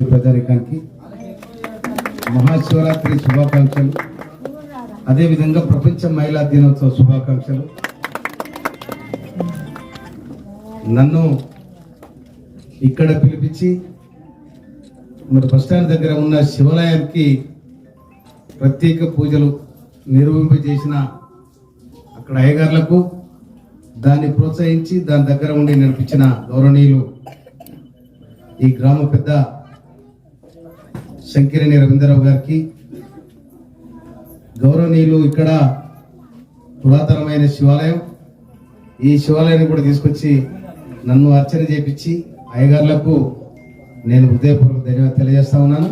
ప్రజానికానికి మహాశివరాత్రి శుభాకాంక్షలు. అదేవిధంగా ప్రపంచ మహిళా దినోత్సవ శుభాకాంక్షలు. నన్ను ఇక్కడ పిలిపించి మరి బస్టాండ్ దగ్గర ఉన్న శివాలయానికి ప్రత్యేక పూజలు నిర్వహింపజేసిన అక్కడ అయ్యగారులకు దాన్ని ప్రోత్సహించి దాని దగ్గర ఉండి నడిపించిన గౌరవనీయులు ఈ గ్రామ పెద్ద శంకిరణి రవీంద్రరావు గారికి గౌరవనీయులు ఇక్కడ పురాతనమైన శివాలయం. ఈ శివాలయాన్ని కూడా తీసుకొచ్చి నన్ను అర్చన చేపించి అయ్యగారులకు నేను హృదయపూర్వక ధన్యవాదాలు తెలియజేస్తా ఉన్నాను.